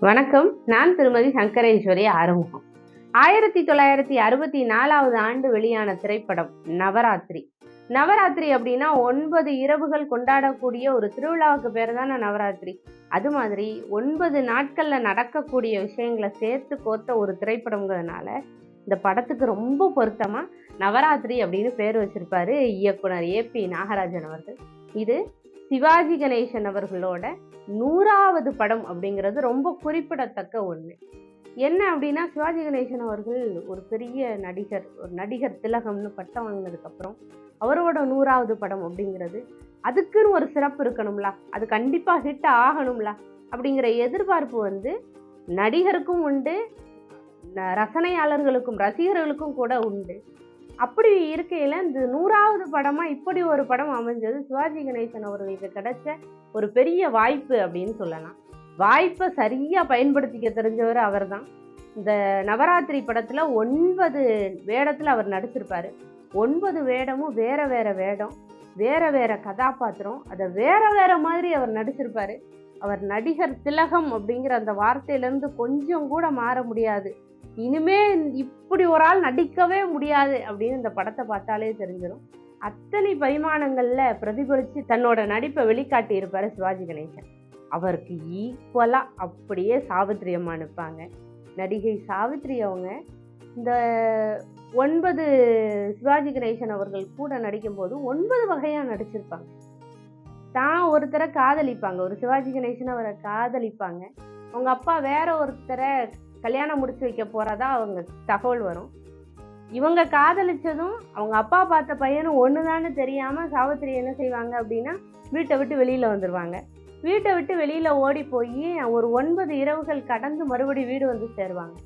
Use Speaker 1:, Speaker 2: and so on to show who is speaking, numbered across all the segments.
Speaker 1: வணக்கம். நான் திருமதி சங்கரேஸ்வரி ஆறுமுகம். ஆயிரத்தி தொள்ளாயிரத்தி அறுபத்தி நாலாவது ஆண்டு வெளியான திரைப்படம் நவராத்திரி. நவராத்திரி அப்படின்னா ஒன்பது இரவுகள் கொண்டாடக்கூடிய ஒரு திருவிழாவுக்கு பேர் தானே நவராத்திரி. அது மாதிரி ஒன்பது நாட்களில் நடக்கக்கூடிய விஷயங்களை சேர்த்து கோத்த ஒரு திரைப்படங்கிறதுனால இந்த படத்துக்கு ரொம்ப பொருத்தமாக நவராத்திரி அப்படின்னு பேர் வச்சிருப்பாரு இயக்குனர் ஏ பி நாகராஜன் அவர்கள். இது சிவாஜி கணேசன் அவர்களோட நூறாவது படம் அப்படிங்கிறது ரொம்ப குறிப்பிடத்தக்க ஒன்று என்ன அப்படின்னா சிவாஜி கணேசன் அவர்கள் ஒரு பெரிய நடிகர் ஒரு நடிகர் திலகம்னு பட்டம் வாங்கினதுக்கப்புறம் அவரோட நூறாவது படம் அப்படிங்கிறது அதுக்குன்னு ஒரு சிறப்பு இருக்கணும்ல அது கண்டிப்பாக ஹிட் ஆகணும்ல அப்படிங்கிற எதிர்பார்ப்பு வந்து நடிகருக்கும் உண்டு ரசனையாளர்களுக்கும் ரசிகர்களுக்கும் கூட உண்டு. அப்படி இருக்கையில் இந்த நூறாவது படமாக இப்படி ஒரு படம் அமைஞ்சது சிவாஜி கணேசன் அவர்களுக்கு கிடைச்ச ஒரு பெரிய வாய்ப்பு அப்படின்னு சொல்லலாம். வாய்ப்பை சரியாக பயன்படுத்திக்க தெரிஞ்சவர் அவர்தான். இந்த நவராத்திரி படத்தில் ஒன்பது வேடத்தில் அவர் நடிச்சிருப்பார். ஒன்பது வேடமும் வேறு வேறு வேடம் வேறு வேறு கதாபாத்திரம் அதை வேறு வேறு மாதிரி அவர் நடிச்சிருப்பார். அவர் நடிகர் திலகம் அப்படிங்கிற அந்த வார்த்தையிலேருந்து கொஞ்சம் கூட மாற முடியாது. இனிமே இப்படி ஒரு ஆள் நடிக்கவே முடியாது அப்படின்னு இந்த படத்தை பார்த்தாலே தெரிஞ்சிடும் அத்தனை பரிமாணங்களில் பிரதிபலித்து தன்னோட நடிப்பை வெளிக்காட்டியிருப்பார் சிவாஜி கணேசன். அவருக்கு ஈக்குவலாக அப்படியே சாவித்ரி அம்மா நிற்பாங்க நடிகை சாவித்ரி அவங்க இந்த ஒன்பது சிவாஜி கணேசன் அவர்கள் கூட நடிக்கும்போது ஒன்பது வகையாக நடிச்சிருப்பாங்க. தான் ஒருத்தரை காதலிப்பாங்க. ஒரு சிவாஜி கணேசன் அவரை காதலிப்பாங்க. அவங்க அப்பா வேற ஒருத்தரை கல்யாணம் முடிச்சு வைக்க போறதா அவங்க தகவல் வரும். இவங்க காதலிச்சதும் அவங்க அப்பா பார்த்த பையனும் ஒண்ணுதான்னு தெரியாம சாவித்திரி என்ன செய்வாங்க அப்படின்னா வீட்டை விட்டு வெளியில வந்துருவாங்க. வீட்டை விட்டு வெளியில ஓடி போய் ஒரு ஒன்பது இரவுகள் கடந்து மறுபடி வீடு வந்து சேருவாங்க.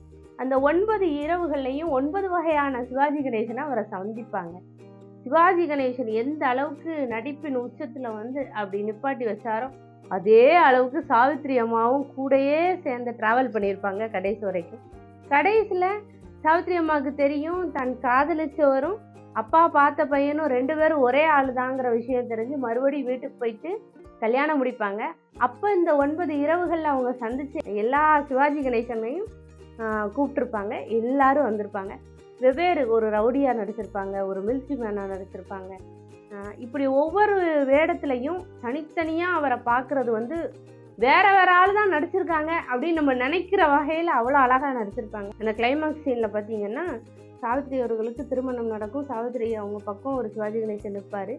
Speaker 1: அந்த ஒன்பது இரவுகள்லையும் ஒன்பது வகையான சிவாஜி கணேசனை அவரை சந்திப்பாங்க. சிவாஜி கணேசன் எந்த அளவுக்கு நடிப்பின் உச்சத்தில் வந்து அப்படி நிப்பாட்டி வச்சாரோ அதே அளவுக்கு சாவித்திரி அம்மாவும் கூடயே சேர்ந்து ட்ராவல் பண்ணியிருப்பாங்க கடைசி வரைக்கும். கடைசியில் சாவித்திரி அம்மாவுக்கு தெரியும் தன் காதலிச்சவரும் அப்பா பார்த்த பையனும் ரெண்டு பேரும் ஒரே ஆள் தாங்கிற விஷயம் தெரிஞ்சு மறுபடியும் வீட்டுக்கு போயிட்டு கல்யாணம் முடிப்பாங்க. அப்போ இந்த ஒன்பது இரவுகளில் அவங்க சந்தித்து எல்லா சிவாஜி கணேசனையும் கூப்பிட்டுருப்பாங்க. எல்லாரும் வந்திருப்பாங்க. வெவ்வேறு ஒரு ரவுடியாக நடிச்சிருப்பாங்க ஒரு மில்ட்ரி மேனாக நடிச்சிருப்பாங்க இப்படி ஒவ்வொரு வேடத்துலையும் தனித்தனியாக அவரை பார்க்குறது வந்து வேற வேற ஆள் தான் நடிச்சிருக்காங்க அப்படின்னு நம்ம நினைக்கிற வகையில் அவ்வளோ அழகாக நடிச்சிருப்பாங்க. அந்த கிளைமாக்ஸ் சீனில் பார்த்தீங்கன்னா சாவித்ரி அவர்களுக்கு திருமணம் நடக்கும். சாவித்ரி அவங்க பக்கம் ஒரு சிவாஜி கணேசன் நிற்பார்.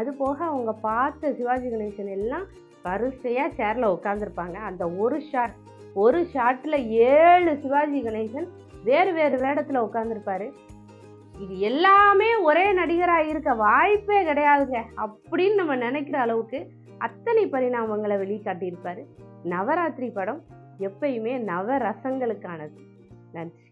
Speaker 1: அது போக அவங்க பார்த்த சிவாஜி கணேசன் எல்லாம் வரிசையாக சேரில் உட்காந்துருப்பாங்க அந்த ஒரு ஷாட் ஒரு ஷாட்டில் ஏழு சிவாஜி கணேசன் வேறு வேறு வேடத்தில் உட்காந்துருப்பாரு இது எல்லாமே ஒரே நடிகராக இருக்க வாய்ப்பே கிடையாதுங்க. அப்படின்னு நம்ம நினைக்கிற அளவுக்கு அத்தனை பரிணாமங்களை வெளிக்காட்டியிருப்பார். நவராத்திரி படம் எப்பயுமே நவரசங்களுக்கானது. நன்றி.